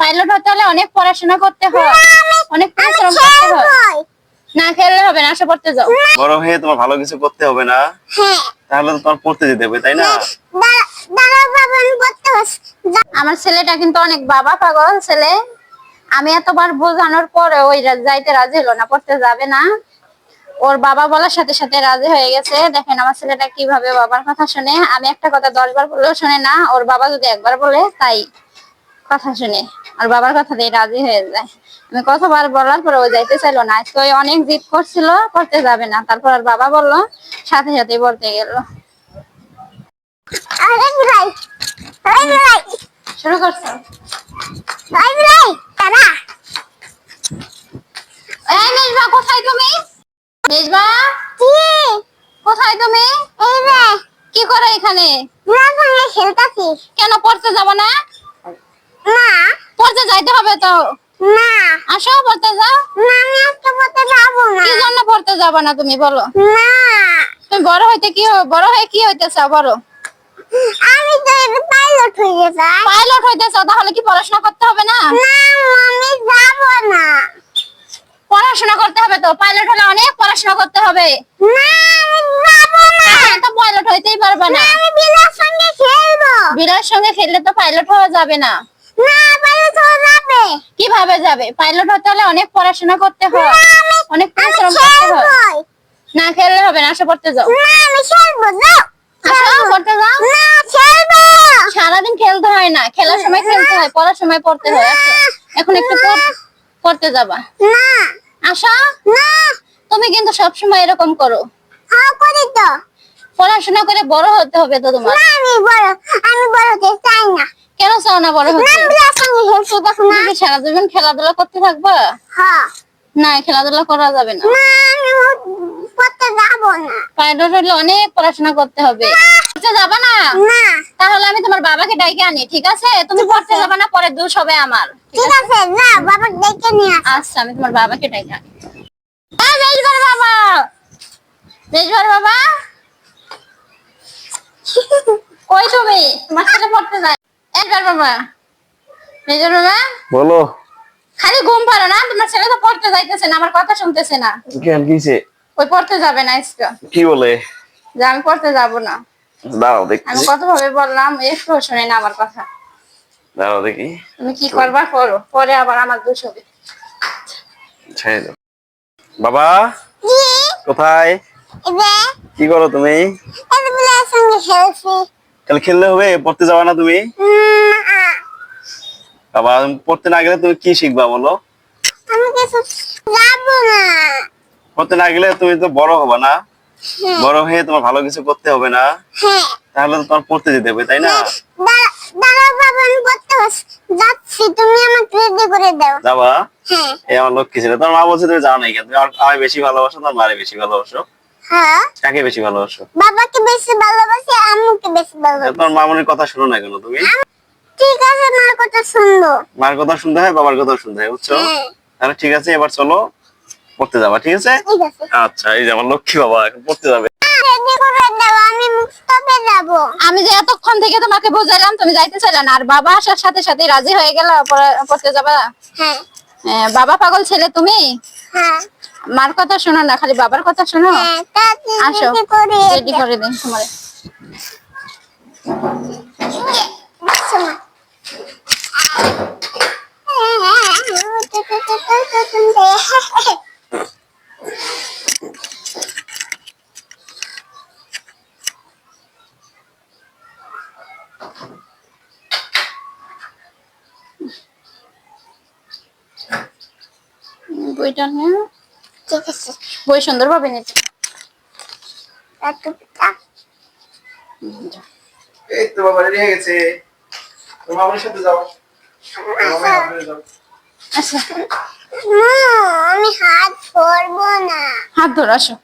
Pilot হতে হলে অনেক পড়াশোনা করতে হয় অনেক পরিশ্রম করতে হয় না খেললে হবে না পড়তে যাও হয়ে তোমার ভালো কিছু করতে হবে না? তাহলে তো তোমার পড়তে যেতে হবে, তাই না? আমার ছেলেটা কিন্তু অনেক বাবা পাগল ছেলে। আমি এতবার বোঝানোর পরে ওই যাইতে রাজি হলো না, পড়তে যাবে না। ওর বাবা বলার সাথে সাথে রাজি হয়ে গেছে। দেখেন আমার ছেলেটা কীভাবে বাবার কথা শুনে। আমি একটা কথা দশ বার বললেও শুনে না। ওর বাবা যদি একবার বলে তাই কথা শুনে। আর বাবার কথাতেই রাজি হয়ে যায়। আমি কতবার বলার পরে ও যাইতে চাইলো না। আজকে ওই অনেক জিদ করছিল করতে যাবে না। তারপর আর বাবা বলল সাথে সাথে বলতে গেল। আরে ভাই আরে ভাই। শুরু করছ আরে ভাই দাদা এই মেজবা কোথায় তুমি মেজবা কি কোথায় তুমি এই রে কি করে এখানে না সঙ্গে খেলতাছি কেন পড়তে যাব না? না। পড়তে যাইতে হবে তো। না। আসো পড়তে যাও। না আমি আজকে পড়তে যাব না। কি জন্য পড়তে যাব না তুমি বলো? না। তুমি বড় হইতে কি বড় হয়ে কি হইতে চাও বড় আমি তো পাইলট যাই পাইলট হইতে চাও তাহলে কি পড়াশোনা করতে হবে না? না আমি যাব না। পড়াশোনা করতে হবে তো পাইলট হলে অনেক পড়াশোনা করতে হবে। না তো পাইলট হইতেই পারবে না। আমি বিলার সঙ্গে খেলব। বিড়ার সঙ্গে খেললে তো পাইলট হওয়া যাবে না। না পাইলট হয়ে যাবে। কীভাবে যাবে? পাইলট হতে হলে অনেক পড়াশোনা করতে হয়। অনেক পরিশ্রম করতে হয়। না খেললে হবে না পড়তে যাও। না আমি খেলব যাও। পড়তে যাও। না খেলব। সারাদিন খেলতে হয় না খেলার সময় খেলতে হয় পড়ার সময় পড়তে হয়। আসো। এখন একটু পড়তে যাবা। না। আসো না। তুমি কিন্তু সবসময় এরকম করো। হ্যাঁ করি তো। পড়াশোনা করে বড় হতে হবে তো তোমার? না আমি বড় আমি বড় হতে চাই না। কেন চাও না বড় হতে? না। তুমি সারা জীবন খেলাধুলা করতে থাকবা? হ্যাঁ। না খেলাধুলা করা যাবে না। না আমি পড়তে যাব না। পাইলট হলে অনেক পড়াশোনা করতে হবে। পড়তে যাবা না? না। তাহলে আমি তোমার বাবাকে ডাইকে আনি ঠিক আছে? তুমি পড়তে যাবা না পরে দোষ হবে আমার। ঠিক আছে? না বাবা দেখে নিয়ে আচ্ছা আমি তোমার বাবাকে ডাইকে আনি। এই মেজবার বাবা মেজবার বাবা কই তুমি তোমার সাথে পড়তে যাই একবার বাবা। মেজর বাবা বলো। খালি ঘুম পারো না? তোমার ছেলে তো পড়তে যাইতেছে না আমার কথা শুনতেছে না। কেন কিছে ওই পড়তে যাবে না আজকে। কি বলে? যে আমি পড়তে যাব না। দাঁড়াও আমি কত ভাবে বললাম একটু শুনে না আমার কথা। দাঁড়াও দেখি। তুমি কি করবা করো পরে আবার আমার দোষ হবে। ছেড়ে দাও। বাবা কোথায়? এবে কি করো তুমি? খেলছি। কাল খেললে হবে? পড়তে যাবা না তুমি? বাবা পড়তে না গেলে তুমি কি শিখবা বলো? যাব পড়তে না গেলে তুমি তো বড় হবে না। বড় হয়ে তোমার ভালো কিছু করতে হবে না। হ্যাঁ। তাহলে তো তোমার পড়তে যেতে হবে তাই না? যাবা? হ্যাঁ। এই আমার লক্ষ্মী ছিল। তোমার মা বলছে তুমি জানো নাই কেন তুমি আমায় বেশি ভালোবাসো তোমার মারে বেশি ভালোবাসো। হ্যাঁ। কাকে বেশি ভালোবাসো? বাবাকে বেশি ভালোবাসি আম্মুকে বেশি ভালোবাসি। তোমার মামনির কথা শোনো না কেন তুমি? ঠিক আছে মার কথা শুনব। মার কথা শুনতে হয় বাবার কথা শুনতে হয় বুঝছ? হ্যাঁ। তাহলে ঠিক আছে এবার চলো পড়তে যাবা ঠিক আছে? আচ্ছা এই যে আমার লক্ষ্মী বাবা এখন পড়তে যাবে। আমি মুক্তপে যাব। আমি যে এতক্ষণ থেকে তোমাকে বুঝাইলাম তুমি যাইতে চাইলে না আর বাবা আসার সাথে সাথে রাজি হয়ে গেল পড়তে যাবা? হ্যাঁ। বাবা পাগল ছেলে তুমি? হ্যাঁ। মার কথা শোনো না খালি বাবার কথা শোনো। হ্যাঁ আসো রেডি করে রেডি করে দিন তোমার। বইটা নিয়ে ঠিক আছে বই সুন্দর ভাবে নিতে এই তো বাবা রেডি হয়ে গেছে তোমার সাথে যাও। আচ্ছা। মা, আমি হাত ধরবো না। হাত ধরো আসো।